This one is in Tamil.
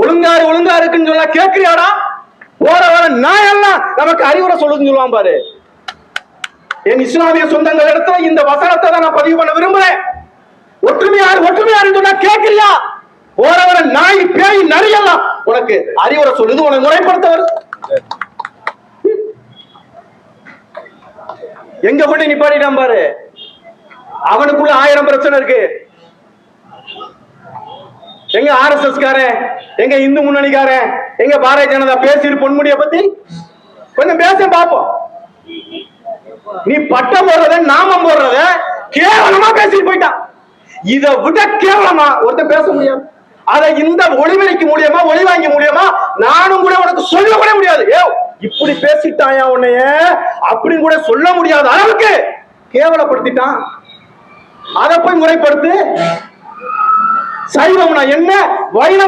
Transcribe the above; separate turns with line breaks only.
ஒழுங்காரு ஒழுங்கா இருக்குன்னு சொல்ல கேக்குறியாடா? ஓர வர நாயெல்லாம் நமக்கு அறிவுரை சொல்லுதுன்னு சொல்லுவான் பாரு. என் இஸ்லாமிய சொந்தங்கள் இடத்துல இந்த வசனத்தை தான் நான் பதிவு பண்ண விரும்புறேன். ஒற்றுமையாரு ஒற்றுமையாருன்னு சொன்னா கேக்குறியா? போற வர நாய் பேய் நரியெல்லாம் உனக்கு அறிவுரை சொல்லுது உனக்கு முறைப்படுத்தவர். எங்க கொண்டு நிப்பாட்டிட்டான் பாரு? அவனுக்குள்ள ஆயிரம் பிரச்சனை இருக்கு. எங்க ஆர் எஸ் எஸ் காரன் எங்க இந்து முன்னணிக்காரன் எங்க பாரதிய ஜனதா பேசிரு பொன்முடிய பத்தி கொஞ்சம் பேச பாப்போம் நீ பட்டம் போடுறத நாமம் போடுறத கேவலமா பேசிட்டு போயிட்டான். இதை விட கேவலமா ஒருத்தன் பேச முடியாது. அதை இந்த ஒளிவெளிக்கு மூலியமா ஒளி வாங்கி மூலியமா நானும் கூட உனக்கு சொல்ல கூட முடியாது. ஏ இப்படி பேசிட்டாயா உன்னைய? அப்படின்னு கூட சொல்ல முடியாத அளவுக்கு கேவலப்படுத்திட்டான். அதை போய் முறைப்படுத்து. சைவம்னா என்ன? வைணவ